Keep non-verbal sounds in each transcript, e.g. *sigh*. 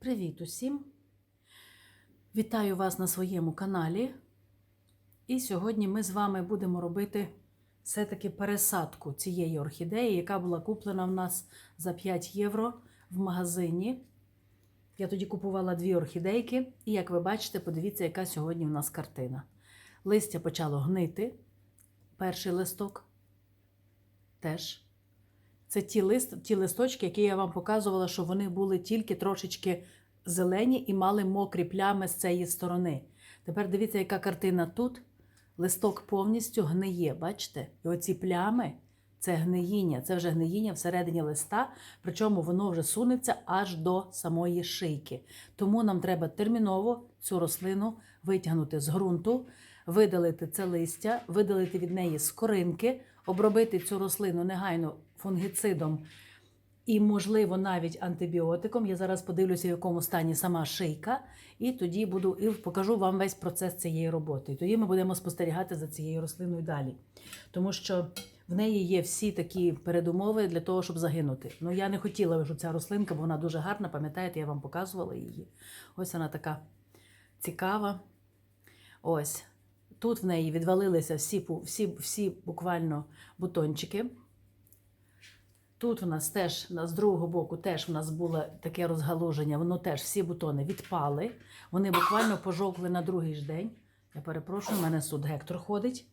Привіт усім! Вітаю вас на своєму каналі. І сьогодні ми з вами будемо робити все-таки пересадку цієї орхідеї, яка була куплена в нас за 5 євро в магазині. Я тоді купувала дві орхідейки, і як ви бачите, подивіться, яка сьогодні в нас картина. Листя почало гнити. Перший листок теж. Це ті, лист, ті листочки, які я вам показувала, що вони були тільки трошечки зелені і мали мокрі плями з цієї сторони. Тепер дивіться, яка картина тут. Листок повністю гниє, бачите? І оці плями це гниїння, це вже гниїння всередині листа, причому воно вже сунеться аж до самої шийки. Тому нам треба терміново цю рослину витягнути з ґрунту, видалити це листя, видалити від неї скоринки, обробити цю рослину негайно фунгіцидом і, можливо, навіть антибіотиком. Я зараз подивлюся, в якому стані сама шийка, і тоді буду і покажу вам весь процес цієї роботи. І тоді ми будемо спостерігати за цією рослиною далі. Тому що в неї є всі такі передумови для того, щоб загинути. Ну, я не хотіла, щоб ця рослинка, бо вона дуже гарна, пам'ятаєте, я вам показувала її. Ось вона така цікава. Ось. Тут в неї відвалилися всі, всі, всі буквально бутончики. Тут у нас теж, з другого боку, теж у нас було таке розгалуження, воно теж всі бутони відпали. Вони буквально пожовкли на другий ж день. Я перепрошую, в мене тут Гектор ходить.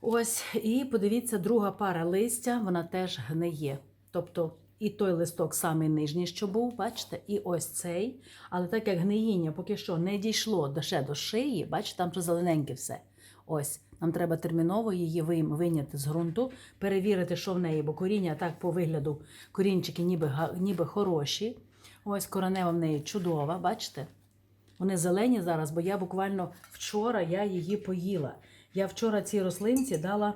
Ось, і подивіться, друга пара листя, вона теж гниє. Тобто і той листок самий нижній, що був, бачите, і ось цей. Але так як гниїння поки що не дійшло до ще до шиї, бачите, там вже зелененьке все. Ось, нам треба терміново її вийняти з ґрунту, перевірити, що в неї, бо коріння так по вигляду, корінчики ніби, ніби хороші. Ось коренева в неї чудова, бачите? Вони зелені зараз, бо я буквально вчора я її поїла. Я вчора цій рослинці дала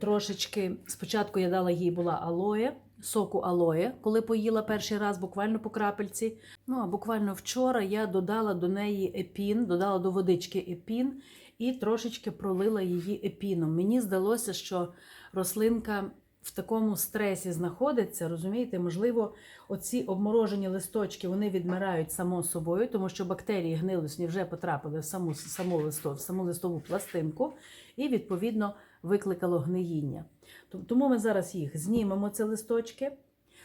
трошечки. Спочатку я дала їй була алоє, соку алоє, коли поїла перший раз, буквально по крапельці. Ну а буквально вчора я додала до неї епін, додала до водички епін і трошечки пролила її епіном. Мені здалося, що рослинка в такому стресі знаходиться, розумієте, можливо, оці обморожені листочки вони відмирають само собою, тому що бактерії гнилосні вже потрапили в саму, саму, листо, в саму листову пластинку і, відповідно, викликало гниїння. Тому ми зараз їх знімемо, ці листочки.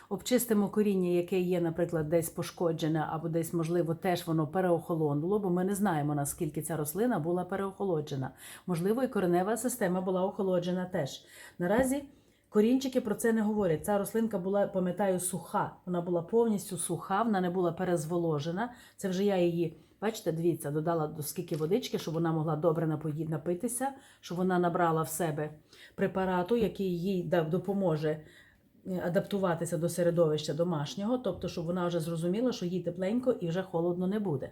Обчистимо коріння, яке є, наприклад, десь пошкоджене, або десь, можливо, теж воно переохолонуло, бо ми не знаємо, наскільки ця рослина була переохолоджена. Можливо, і коренева система була охолоджена теж. Наразі корінчики про це не говорять. Ця рослинка була, пам'ятаю, суха. Вона була повністю суха, вона не була перезволожена. Це вже я її, бачите, дивіться, додала до скільки водички, щоб вона могла добре напитися, щоб вона набрала в себе препарату, який їй допоможе е, адаптуватися до середовища домашнього, тобто, щоб вона вже зрозуміла, що їй тепленько і вже холодно не буде.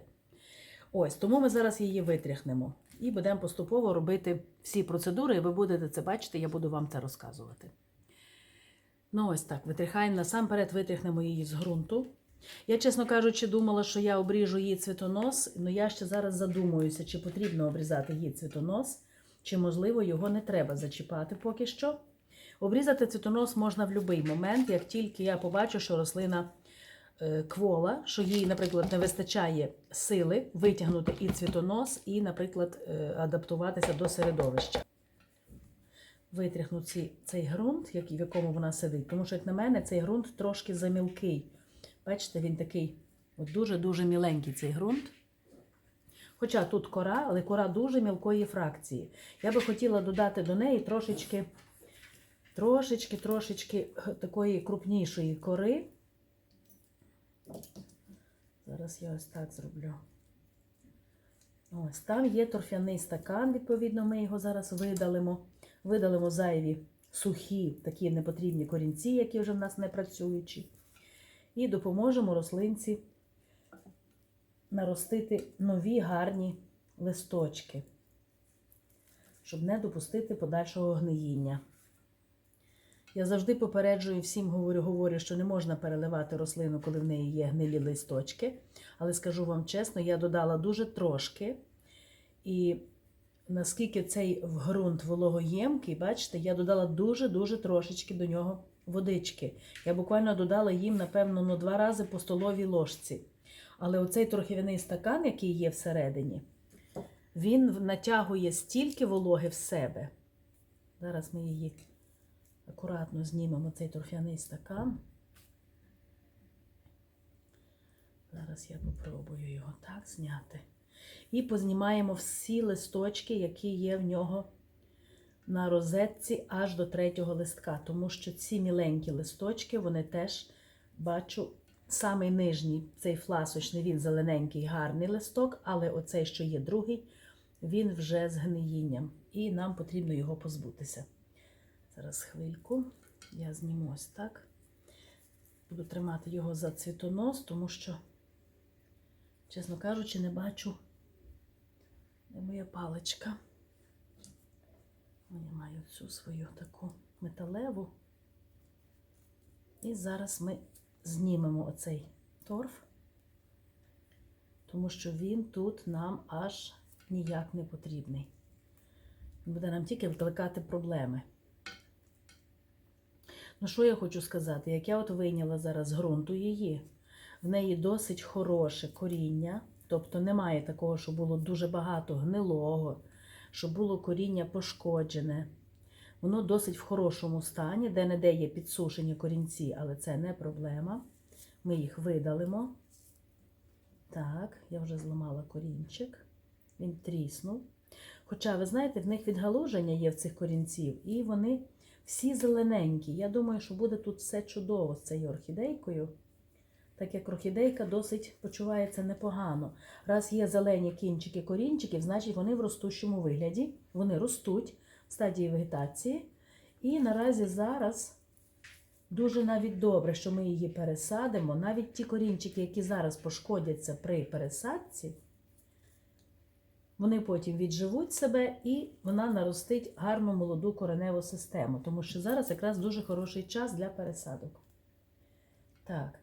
Ось, тому ми зараз її витряхнемо і будемо поступово робити всі процедури, і ви будете це бачити, я буду вам це розказувати. Ну, ось так, витряхаємо насамперед, витряхнемо її з ґрунту. Я, чесно кажучи, думала, що я обріжу її цвітонос, але я ще зараз задумуюся, чи потрібно обрізати її цвітонос, чи, можливо, його не треба зачіпати поки що. Обрізати цвітонос можна в будь-який момент, як тільки я побачу, що рослина е, квола, що їй, наприклад, не вистачає сили витягнути і цвітонос, і, наприклад, е, адаптуватися до середовища. Витряхну цей ґрунт, в якому вона сидить, тому що, як на мене, цей ґрунт трошки замілкий. Бачите, він такий дуже-дуже міленький цей ґрунт. Хоча тут кора, але кора дуже мілкої фракції. Я би хотіла додати до неї трошечки, трошечки, трошечки такої крупнішої кори. Зараз я ось так зроблю. Ось там є торфяний стакан, відповідно, ми його зараз видалимо. Видалимо зайві сухі, такі непотрібні корінці, які вже в нас не працюючі. І допоможемо рослинці наростити нові гарні листочки, щоб не допустити подальшого гниїння. Я завжди попереджую всім, говорю, говорю, що не можна переливати рослину, коли в неї є гнилі листочки. Але скажу вам чесно, я додала дуже трошки. І наскільки цей ґрунт вологоємкий, бачите, я додала дуже-дуже трошечки до нього водички. Я буквально додала їм, напевно, ну, два рази по столовій ложці. Але оцей трохівяний стакан, який є всередині, він натягує стільки вологи в себе. Зараз ми її акуратно знімемо, цей торфяний стакан. Зараз я попробую його так зняти. І познімаємо всі листочки, які є в нього на розетці аж до третього листка. Тому що ці міленькі листочки, вони теж бачу, самий нижній, цей фласочний, він зелененький, гарний листок, але оцей, що є другий, він вже з гниїнням. І нам потрібно його позбутися. Зараз хвильку. Я зніму ось так. Буду тримати його за цвітонос, тому що, чесно кажучи, не бачу, де моя паличка. Я маю цю свою таку металеву. І зараз ми знімемо оцей торф, тому що він тут нам аж ніяк не потрібний. Він буде нам тільки викликати проблеми. Ну, що я хочу сказати? Як я от вийняла зараз з ґрунту її, в неї досить хороше коріння, тобто немає такого, що було дуже багато гнилого, що було коріння пошкоджене. Воно досить в хорошому стані, де-не-де є підсушені корінці, але це не проблема. Ми їх видалимо. Так, я вже зламала корінчик. Він тріснув. Хоча, ви знаєте, в них відгалуження є в цих корінців, і вони всі зелененькі. Я думаю, що буде тут все чудово з цією орхідейкою. Так як орхідейка досить почувається непогано. Раз є зелені кінчики корінчиків, значить вони в ростущому вигляді. Вони ростуть в стадії вегетації. І наразі зараз дуже навіть добре, що ми її пересадимо. Навіть ті корінчики, які зараз пошкодяться при пересадці, вони потім відживуть себе і вона наростить гарну молоду кореневу систему, тому що зараз якраз дуже хороший час для пересадок. Так,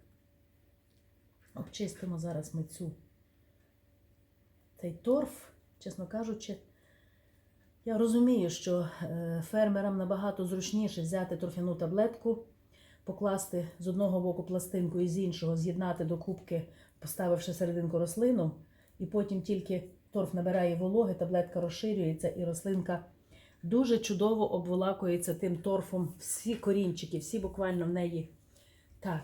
обчистимо зараз ми цю цей торф, чесно кажучи. Я розумію, що е, фермерам набагато зручніше взяти торфяну таблетку, покласти з одного боку пластинку і з іншого з'єднати до кубки, поставивши серединку рослину, і потім тільки торф набирає вологи, таблетка розширюється, і рослинка дуже чудово обволакується тим торфом. Всі корінчики, всі буквально в неї. Так.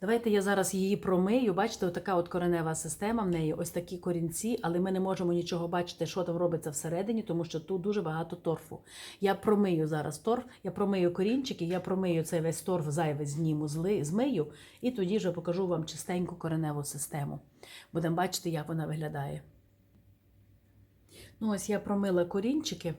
Давайте я зараз її промию. Бачите, така от коренева система в неї, ось такі корінці, але ми не можемо нічого бачити, що там робиться всередині, тому що тут дуже багато торфу. Я промию зараз торф, я промию корінчики, я промию цей весь торф зайвий зніму, змию, і тоді вже покажу вам чистеньку кореневу систему. Будемо бачити, як вона виглядає. Ну, ось я промила корінчики.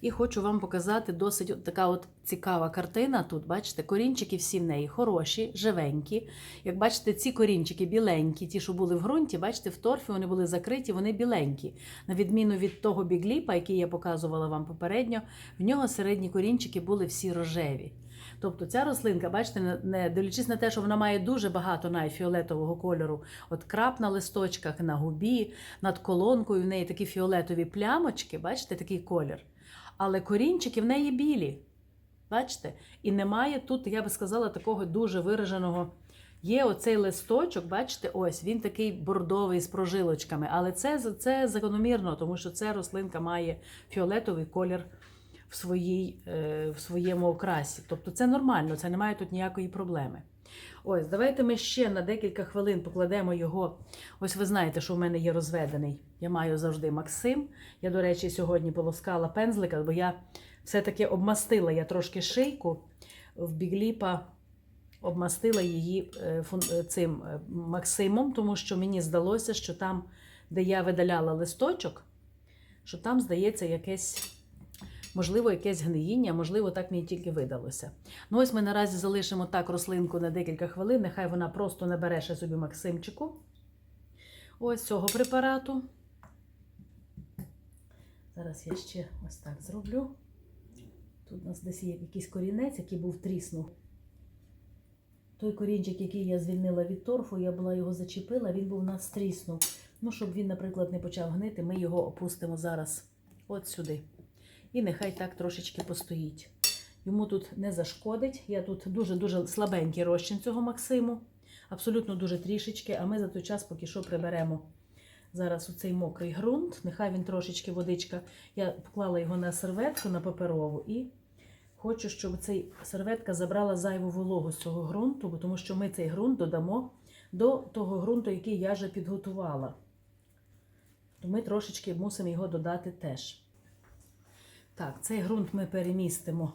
І хочу вам показати досить така от цікава картина. Тут, бачите, корінчики всі в неї хороші, живенькі. Як бачите, ці корінчики біленькі, ті, що були в ґрунті, бачите, в торфі вони були закриті, вони біленькі. На відміну від того бігліпа, який я показувала вам попередньо, в нього середні корінчики були всі рожеві. Тобто ця рослинка, бачите, не- дивлячись на те, що вона має дуже багато найфіолетового кольору, от крап на листочках, на губі, над колонкою, в неї такі фіолетові плямочки, бачите, такий колір. Але корінчики в неї білі. Бачите? І немає тут, я би сказала, такого дуже вираженого. Є оцей листочок, бачите, ось він такий бордовий з прожилочками. Але це, це закономірно, тому що ця рослинка має фіолетовий колір в, своїй, е, в своєму окрасі. Тобто це нормально, це немає тут ніякої проблеми. Ось, давайте ми ще на декілька хвилин покладемо його. Ось ви знаєте, що в мене є розведений. Я маю завжди Максим. Я, до речі, сьогодні полоскала пензлика, бо я все-таки обмастила я трошки шийку в бігліпа, обмастила її е, е, цим е, Максимом, тому що мені здалося, що там, де я видаляла листочок, що там, здається, якесь. Можливо, якесь гниїння, можливо, так мені тільки видалося. Ну, ось ми наразі залишимо так рослинку на декілька хвилин. Нехай вона просто набере ще собі Максимчику. Ось цього препарату. Зараз я ще ось так зроблю. Тут у нас десь є якийсь корінець, який був тріснув. Той корінчик, який я звільнила від торфу, я була його зачепила, він був у нас тріснув. Ну, щоб він, наприклад, не почав гнити, ми його опустимо зараз от сюди. І нехай так трошечки постоїть. Йому тут не зашкодить. Я тут дуже-дуже слабенький розчин цього Максиму. Абсолютно дуже трішечки, а ми за той час поки що приберемо зараз у цей мокрий ґрунт. Нехай він трошечки водичка. Я поклала його на серветку на паперову і хочу, щоб цей серветка забрала зайву вологу з цього ґрунту, тому що ми цей ґрунт додамо до того ґрунту, який я вже підготувала. То ми трошечки мусимо його додати теж. Так, цей ґрунт ми перемістимо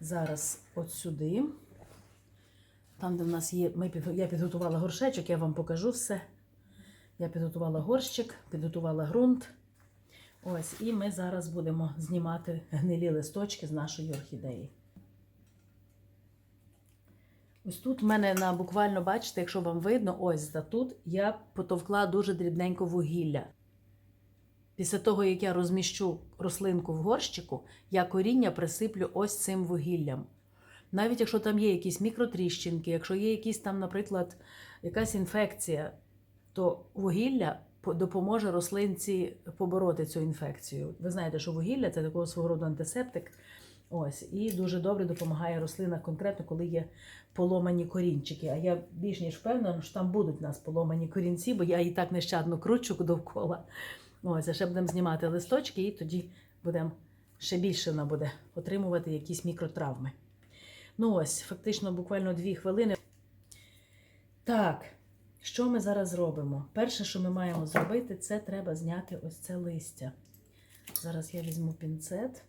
зараз от сюди. Там, де в нас є, ми, я підготувала горшечок, я вам покажу все. Я підготувала горщик, підготувала ґрунт. Ось, і ми зараз будемо знімати гнилі листочки з нашої орхідеї. Ось тут в мене на буквально, бачите, якщо вам видно, ось за тут я потовкла дуже дрібненько вугілля. Після того, як я розміщу рослинку в горщику, я коріння присиплю ось цим вугіллям. Навіть якщо там є якісь мікротріщинки, якщо є якісь там, наприклад, якась інфекція, то вугілля допоможе рослинці побороти цю інфекцію. Ви знаєте, що вугілля це такого свого роду антисептик. Ось, і дуже добре допомагає рослинах, конкретно, коли є поломані корінчики. А я більш ніж впевнена, що там будуть у нас поломані корінці, бо я і так нещадно кручу довкола. Ось, а ще будемо знімати листочки, і тоді будемо ще більше вона буде отримувати якісь мікротравми. Ну ось, фактично, буквально дві хвилини. Так, що ми зараз зробимо? Перше, що ми маємо зробити, це треба зняти ось це листя. Зараз я візьму пінцет.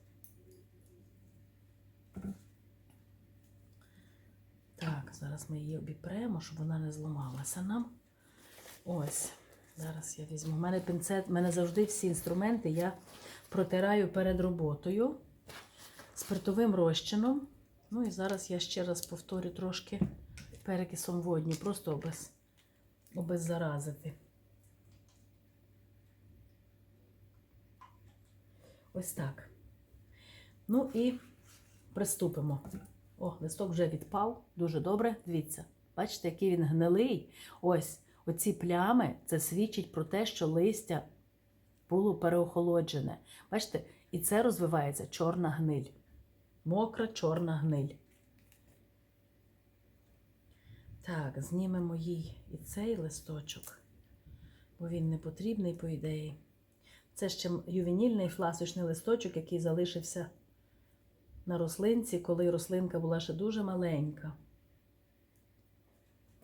Так, зараз ми її обіпремо, щоб вона не зламалася нам. Ось, зараз я візьму. У мене пінцет, у мене завжди всі інструменти я протираю перед роботою спиртовим розчином. Ну і зараз я ще раз повторю трошки перекисом водні, просто обез, обеззаразити. Ось так. Ну і приступимо. О, листок вже відпав. Дуже добре. Дивіться. Бачите, який він гнилий. Ось оці плями це свідчить про те, що листя було переохолоджене. Бачите, і це розвивається чорна гниль. Мокра чорна гниль. Так, знімемо їй і цей листочок, бо він не потрібний, по ідеї. Це ще ювенільний фласочний листочок, який залишився на рослинці, коли рослинка була ще дуже маленька.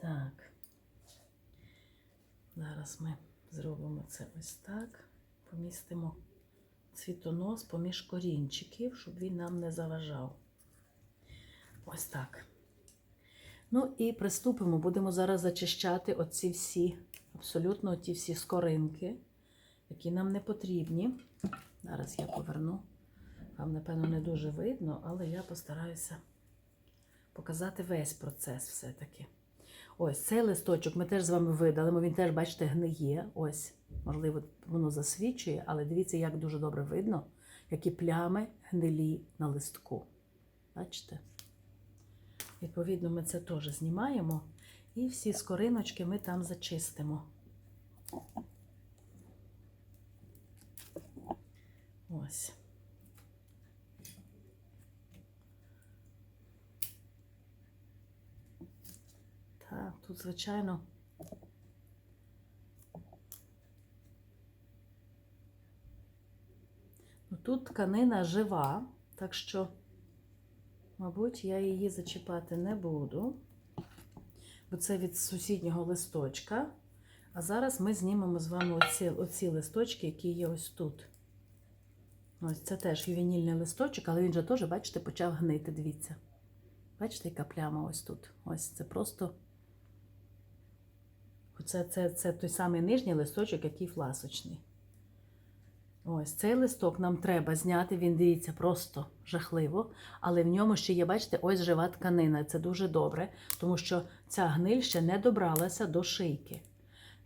Так. Зараз ми зробимо це ось так. Помістимо цвітонос поміж корінчиків, щоб він нам не заважав. Ось так. Ну і приступимо. Будемо зараз зачищати оці всі, абсолютно ті всі скоринки, які нам не потрібні. Зараз я поверну. Вам, напевно, не дуже видно, але я постараюся показати весь процес все-таки. Ось цей листочок ми теж з вами видалимо. Він теж, бачите, гниє. Ось, можливо, воно засвічує, але дивіться, як дуже добре видно, які плями гнилі на листку. Бачите? Відповідно, ми це теж знімаємо. І всі скориночки ми там зачистимо. Ось. Так, тут, звичайно. Ну, тут тканина жива, так що, мабуть, я її зачіпати не буду, бо це від сусіднього листочка. А зараз ми знімемо з вами оці, оці листочки, які є ось тут. Ось це теж ювенільний листочок, але він же теж, бачите, почав гнити. Дивіться. Бачите, яка пляма ось тут. Ось це просто. Це, це, це той самий нижній листочок, який фласочний. Ось цей листок нам треба зняти, він дивіться просто жахливо, але в ньому ще є, бачите, ось жива тканина. Це дуже добре, тому що ця гниль ще не добралася до шийки.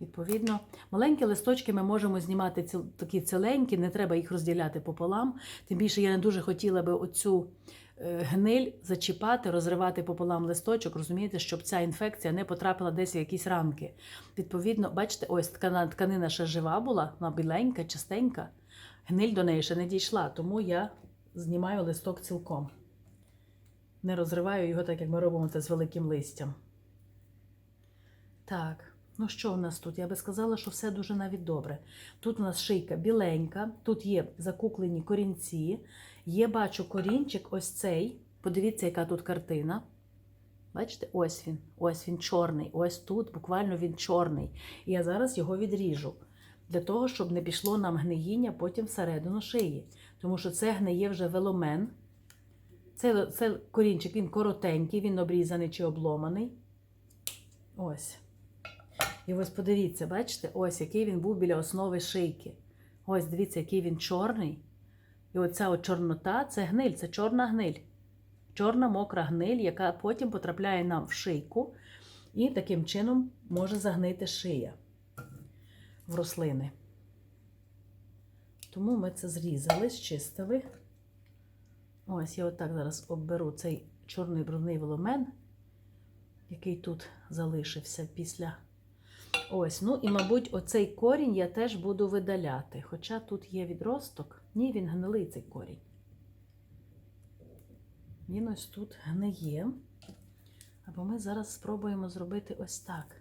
Відповідно, маленькі листочки ми можемо знімати ціл, такі ціленькі, не треба їх розділяти пополам. Тим більше я не дуже хотіла би оцю гниль зачіпати, розривати пополам листочок, розумієте, щоб ця інфекція не потрапила десь в якісь ранки. Відповідно, бачите, ось тканина, тканина ще жива була, вона біленька, чистенька. Гниль до неї ще не дійшла, тому я знімаю листок цілком. не розриваю його так, як ми робимо це з великим листям. Так, ну що в нас тут? Я би сказала, що все дуже навіть добре. Тут у нас шийка біленька, тут є закуклені корінці. Є, бачу, корінчик ось цей. Подивіться, яка тут картина. Бачите, ось він, ось він чорний, ось тут, буквально він чорний. І я зараз його відріжу для того, щоб не пішло нам гниїння потім всередину шиї. Тому що це гниє вже веломен. Це, це корінчик, він коротенький, він обрізаний чи обломаний. Ось. І ось подивіться, бачите, ось який він був біля основи шийки. Ось дивіться, який він чорний. І оця от чорнота це гниль, це чорна гниль. Чорна мокра гниль, яка потім потрапляє нам в шийку, і таким чином може загнити шия в рослини. Тому ми це зрізали, зчистили. Ось я отак зараз обберу цей чорний брудний воломен, який тут залишився після. Ось, ну і, мабуть, оцей корінь я теж буду видаляти. Хоча тут є відросток. Ні, він гнилий цей корінь. Він ось тут гниє. Або ми зараз спробуємо зробити ось так.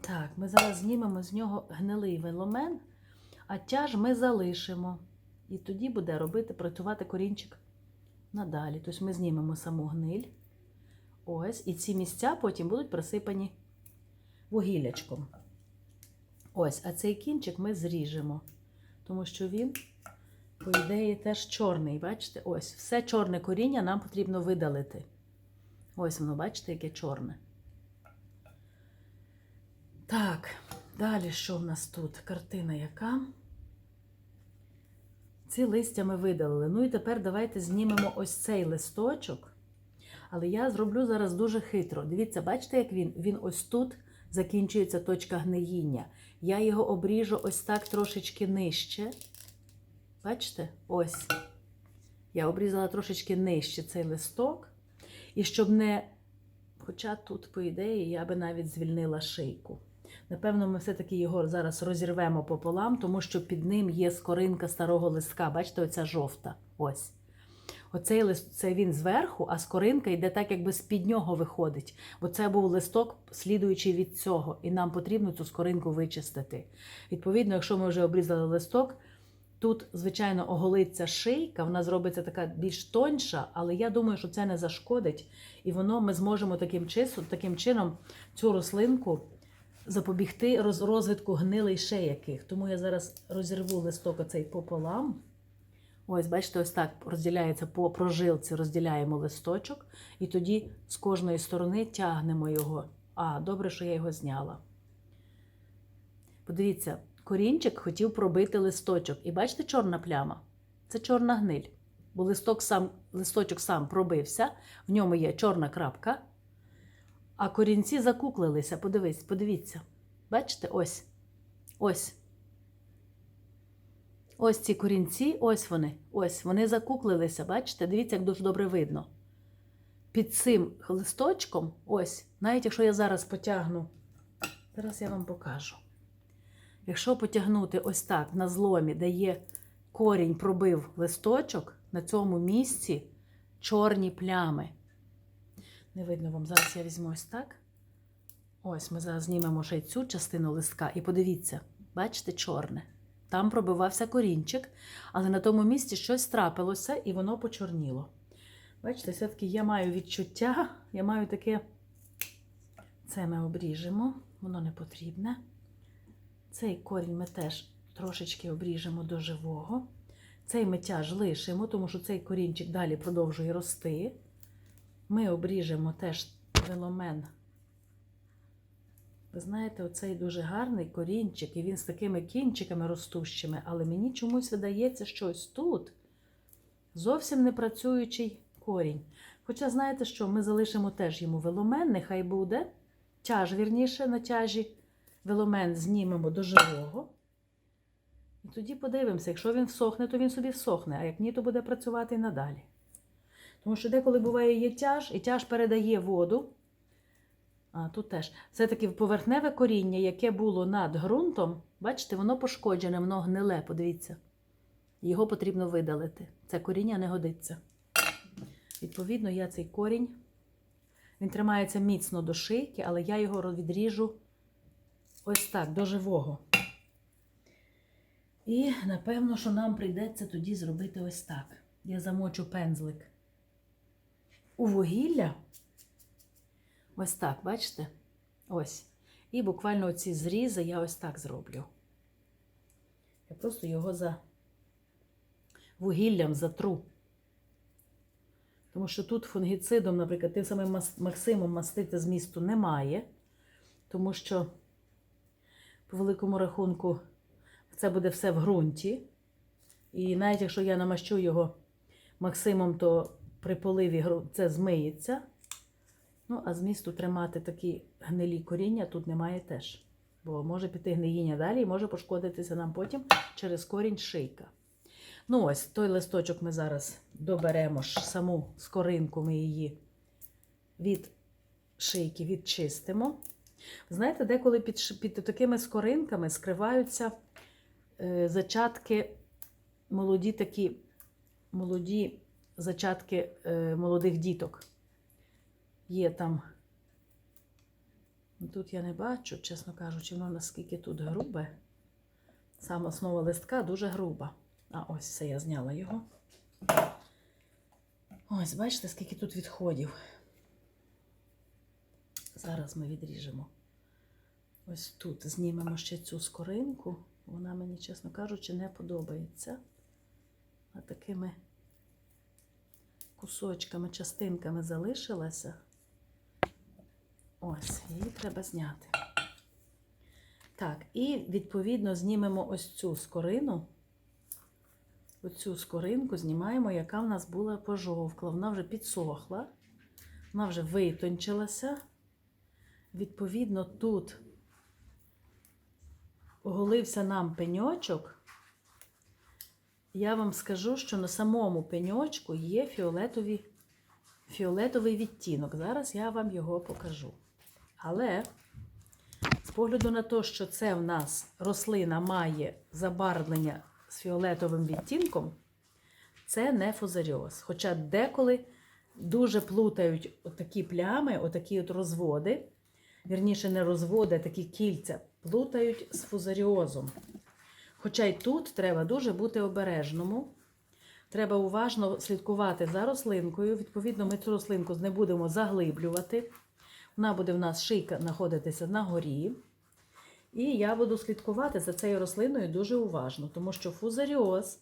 Так, ми зараз знімемо з нього гнилий веломен, а тяж ми залишимо. І тоді буде робити, працювати корінчик надалі. Тобто ми знімемо саму гниль. Ось, і ці місця потім будуть присипані вугіллячком. Ось, а цей кінчик ми зріжемо, тому що він, по ідеї, теж чорний. Бачите? Ось, все чорне коріння нам потрібно видалити. Ось воно, бачите, яке чорне. Так, далі що в нас тут? Картина яка? Ці листя ми видалили. Ну і тепер давайте знімемо ось цей листочок. Але я зроблю зараз дуже хитро. Дивіться, бачите, як він? Він ось тут закінчується точка гниїння. Я його обріжу ось так трошечки нижче. Бачите? Ось. Я обрізала трошечки нижче цей листок. І щоб не. Хоча тут, по ідеї, я би навіть звільнила шийку. Напевно, ми все-таки його зараз розірвемо пополам, тому що під ним є скоринка старого листка. Бачите, оця жовта. Ось. Оцей лист це він зверху, а скоринка йде так, якби з-під нього виходить. Бо це був листок, слідуючий від цього, і нам потрібно цю скоринку вичистити. Відповідно, якщо ми вже обрізали листок, тут, звичайно, оголиться шийка, вона зробиться така більш тоньша, але я думаю, що це не зашкодить. І воно ми зможемо таким, чису, таким чином цю рослинку запобігти розвитку гнилий ще яких. Тому я зараз розірву листок оцей пополам. Ось, бачите, ось так розділяється по прожилці, розділяємо листочок, і тоді з кожної сторони тягнемо його. А, добре, що я його зняла. Подивіться, корінчик хотів пробити листочок. І бачите, чорна пляма? Це чорна гниль. Бо листок сам, листочок сам пробився, в ньому є чорна крапка, а корінці закуклилися. Подивись, подивіться. Бачите, ось. Ось. Ось ці корінці, ось вони. Ось вони закуклилися. Бачите? Дивіться, як дуже добре видно. Під цим листочком, ось, навіть якщо я зараз потягну, зараз я вам покажу. Якщо потягнути ось так на зломі, де є корінь, пробив листочок, на цьому місці чорні плями. Не видно вам, зараз я візьму ось так. Ось ми зараз знімемо ще й цю частину листка. І подивіться, бачите, чорне. Там пробивався корінчик, але на тому місці щось трапилося і воно почорніло. Бачите, все-таки я маю відчуття, я маю таке. Це ми обріжемо, воно не потрібне. Цей корінь ми теж трошечки обріжемо до живого. Цей ми тяж лишимо, тому що цей корінчик далі продовжує рости. Ми обріжемо теж веломен. Ви знаєте, оцей дуже гарний корінчик, і він з такими кінчиками ростущими, але мені чомусь видається, що ось тут зовсім не працюючий корінь. Хоча, знаєте що, ми залишимо теж йому веломен, нехай буде. Тяж, вірніше, на тяжі веломен знімемо до живого. І тоді подивимося, якщо він всохне, то він собі всохне, а як ні, то буде працювати і надалі. Тому що деколи буває є тяж, і тяж передає воду. А, тут теж. Це таке поверхневе коріння, яке було над ґрунтом. Бачите, воно пошкоджене, воно гниле, подивіться. Його потрібно видалити. Це коріння не годиться. Відповідно, я цей корінь, він тримається міцно до шийки, але я його відріжу ось так, до живого. І напевно, що нам прийдеться тоді зробити ось так. Я замочу пензлик у вугілля. Ось так, бачите? Ось. І буквально оці зрізи я ось так зроблю. Я просто його за вугіллям затру. Тому що тут фунгіцидом, наприклад, тим самим Максимом мастити змісту немає, тому що, по великому рахунку, це буде все в ґрунті. І навіть якщо я намащу його Максимом, то при поливі це змиється. Ну, а змісту тримати такі гнилі коріння тут немає теж. Бо може піти гниїння далі і може пошкодитися нам потім через корінь шийка. Ну, ось той листочок ми зараз доберемо ж саму скоринку, ми її від шийки відчистимо. Знаєте, деколи під, під такими скоринками скриваються е, зачатки, молоді такі, молоді зачатки е, молодих діток. Є там. Ну, Тут я не бачу, чесно кажучи, воно наскільки тут грубе. Сама основа листка дуже груба. А ось все, я зняла його. Ось, бачите, скільки тут відходів. Зараз ми відріжемо. Ось тут знімемо ще цю скоринку. Вона мені, чесно кажучи, не подобається. А такими кусочками, частинками залишилася. Ось, її треба зняти. Так, і відповідно знімемо ось цю скорину. Оцю скоринку знімаємо, яка в нас була пожовкла. Вона вже підсохла, вона вже витончилася. Відповідно, тут оголився нам пеньочок. Я вам скажу, що на самому пеньочку є фіолетові, фіолетовий відтінок. Зараз я вам його покажу. Але з погляду на те, що це в нас рослина має забарвлення з фіолетовим відтінком, це не фузаріоз. Хоча деколи дуже плутають отакі плями, отакі от розводи, вірніше, не розводи, а такі кільця, плутають з фузаріозом. Хоча й тут треба дуже бути обережному. Треба уважно слідкувати за рослинкою. Відповідно, ми цю рослинку не будемо заглиблювати. Вона буде в нас шийка знаходитися на горі. І я буду слідкувати за цією рослиною дуже уважно, тому що фузаріоз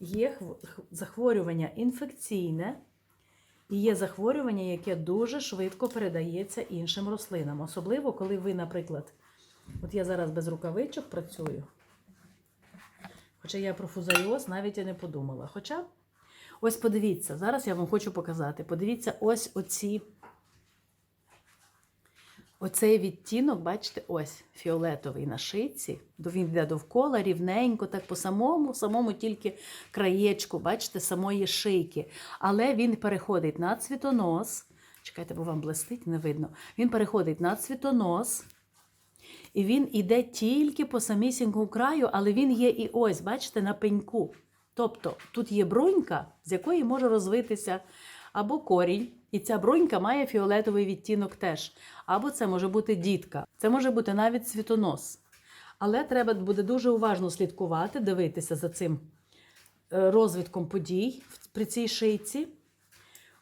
є захворювання інфекційне і є захворювання, яке дуже швидко передається іншим рослинам. Особливо, коли ви, наприклад, от я зараз без рукавичок працюю. Хоча я про фузаріоз навіть і не подумала. Хоча, ось подивіться, зараз я вам хочу показати. Подивіться, ось оці. Оцей відтінок, бачите, ось фіолетовий на шиці. До- Він йде довкола, рівненько, так по самому, самому тільки краєчку, бачите, самої шийки. Але він переходить на цвітонос. Чекайте, бо вам блистить, не видно. Він переходить на цвітонос. І він іде тільки по самісінькому краю, але він є і ось, бачите, на пеньку. Тобто тут є брунька, з якої може розвитися або корінь, і ця брунька має фіолетовий відтінок теж. Або це може бути дітка, це може бути навіть цвітонос. Але треба буде дуже уважно слідкувати, дивитися за цим е, розвитком подій при цій шийці.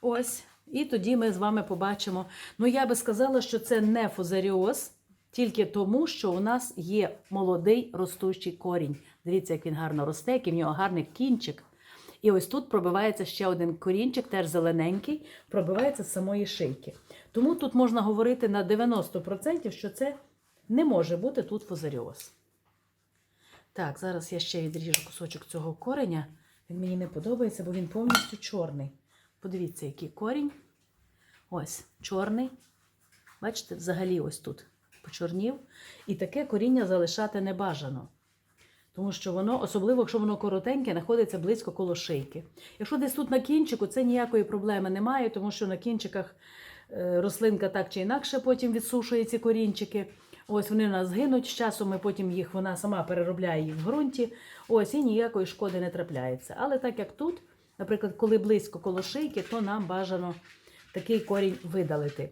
Ось. І тоді ми з вами побачимо. Ну, я би сказала, що це не фузаріоз, тільки тому, що у нас є молодий ростущий корінь. Дивіться, як він гарно росте, який в нього гарний кінчик. І ось тут пробивається ще один корінчик, теж зелененький, пробивається з самої шийки. Тому тут можна говорити на 90%, що це не може бути тут фузаріоз. Так, зараз я ще відріжу кусочок цього кореня. Він мені не подобається, бо він повністю чорний. Подивіться, який корінь. Ось, чорний. Бачите, взагалі ось тут почорнів. І таке коріння залишати не бажано. Тому що воно, особливо, якщо воно коротеньке, знаходиться близько коло шийки. Якщо десь тут на кінчику, це ніякої проблеми немає, тому що на кінчиках е, рослинка так чи інакше потім відсушує ці корінчики. Ось вони у нас згинуть, з часом ми потім їх, вона сама переробляє їх в ґрунті. Ось і ніякої шкоди не трапляється. Але так як тут, наприклад, коли близько коло шийки, то нам бажано такий корінь видалити.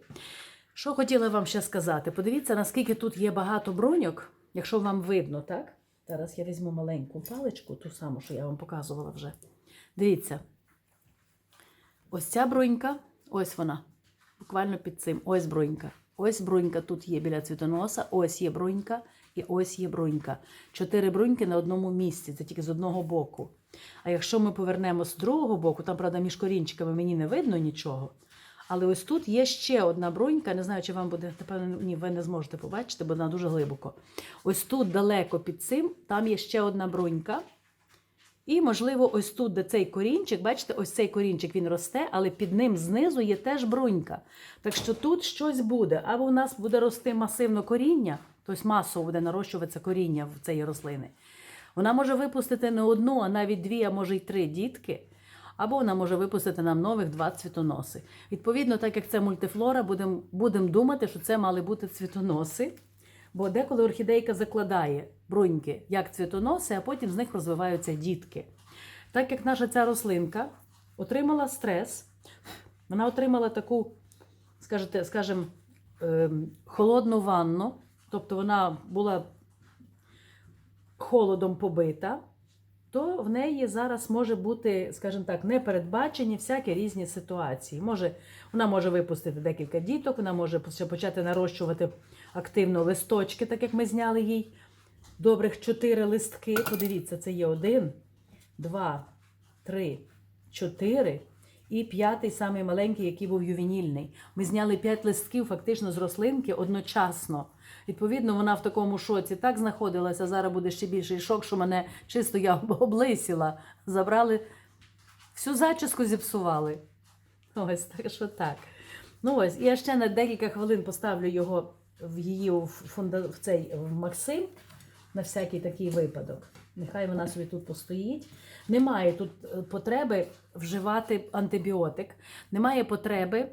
Що хотіла вам ще сказати? Подивіться, наскільки тут є багато броньок, якщо вам видно, так? Зараз я візьму маленьку паличку, ту саму, що я вам показувала вже. Дивіться. Ось ця бронька, ось вона. Буквально під цим. Ось бронька. Ось бронька тут є біля цвітоноса, ось є бронька і ось є бронька. Чотири броньки на одному місці, це тільки з одного боку. А якщо ми повернемо з другого боку, там, правда, між корінчиками мені не видно нічого. Але ось тут є ще одна бронька. Не знаю, чи вам буде, напевно, ні, ви не зможете побачити, бо вона дуже глибоко. Ось тут далеко під цим, там є ще одна бронька. І, можливо, ось тут, де цей корінчик, бачите, ось цей корінчик він росте, але під ним знизу є теж брунька. Так що тут щось буде. Або у нас буде рости масивно коріння, тобто масово буде нарощуватися коріння в цієї рослини. Вона може випустити не одну, а навіть дві, а може й три дітки. Або вона може випустити нам нових два цвітоноси. Відповідно, так як це мультифлора, будемо будем думати, що це мали бути цвітоноси. Бо деколи орхідейка закладає бруньки як цвітоноси, а потім з них розвиваються дітки. Так як наша ця рослинка отримала стрес, вона отримала таку, скажете, скажімо, ем, холодну ванну, тобто вона була холодом побита, то в неї зараз може бути, скажімо так, непередбачені всякі різні ситуації. Може, вона може випустити декілька діток, вона може почати нарощувати активно листочки, так як ми зняли їй добрих чотири листки. Подивіться, це є один, два, три, чотири. І п'ятий, самий маленький, який був ювенільний. Ми зняли п'ять листків фактично з рослинки одночасно. Відповідно, вона в такому шоці так знаходилася. Зараз буде ще більший шок, що мене чисто я *laughs* облисіла. Забрали всю зачіску зіпсували. Ось так що так. Ну ось, я ще на декілька хвилин поставлю його в її в, фунда... в цей в Максим на всякий такий випадок. Нехай вона собі тут постоїть. Немає тут е, потреби вживати антибіотик, немає потреби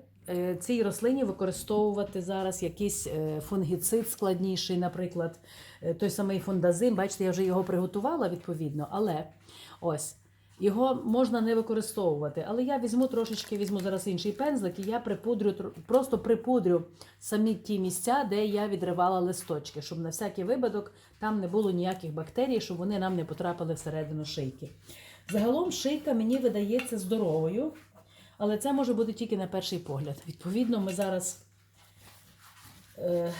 цій рослині використовувати зараз якийсь е, фунгіцид складніший, наприклад, е, той самий фундазим. Бачите, я вже його приготувала відповідно, але ось. Його можна не використовувати, але я візьму трошечки, візьму зараз інший пензлик, і я припудрю, просто припудрю самі ті місця, де я відривала листочки, щоб на всякий випадок там не було ніяких бактерій, щоб вони нам не потрапили всередину шийки. Загалом шийка мені видається здоровою, але це може бути тільки на перший погляд. Відповідно, ми зараз е,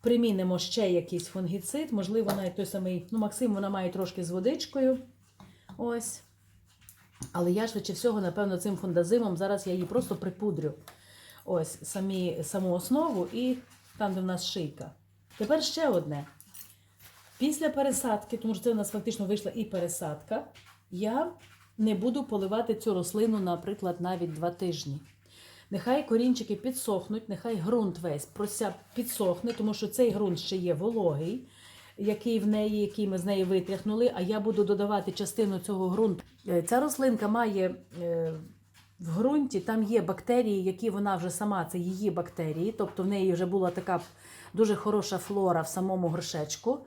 примінимо ще якийсь фунгіцид, можливо, навіть той самий, ну, Максим, вона має трошки з водичкою. Ось. Але я швидше всього, напевно, цим фундазимом зараз я її просто припудрю. Ось самі, саму основу і там, де в нас шийка. Тепер ще одне. Після пересадки, тому що це у нас фактично вийшла і пересадка, я не буду поливати цю рослину, наприклад, навіть два тижні. Нехай корінчики підсохнуть, нехай ґрунт весь прося підсохне, тому що цей ґрунт ще є вологий, який в неї, який ми з неї витряхнули, а я буду додавати частину цього ґрунту. Е, Ця рослинка має е, в ґрунті, там є бактерії, які вона вже сама, це її бактерії, тобто в неї вже була така дуже хороша флора в самому горшечку.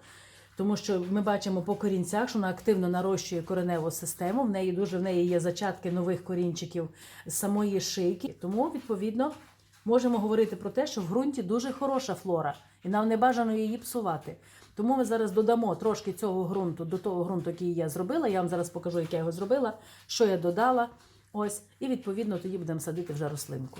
Тому що ми бачимо по корінцях, що вона активно нарощує кореневу систему. В неї дуже в неї є зачатки нових корінчиків з самої шийки. Тому, відповідно, можемо говорити про те, що в ґрунті дуже хороша флора, і нам не бажано її псувати. Тому ми зараз додамо трошки цього ґрунту до того ґрунту, який я зробила. Я вам зараз покажу, як я його зробила, що я додала. Ось, і відповідно тоді будемо садити вже рослинку.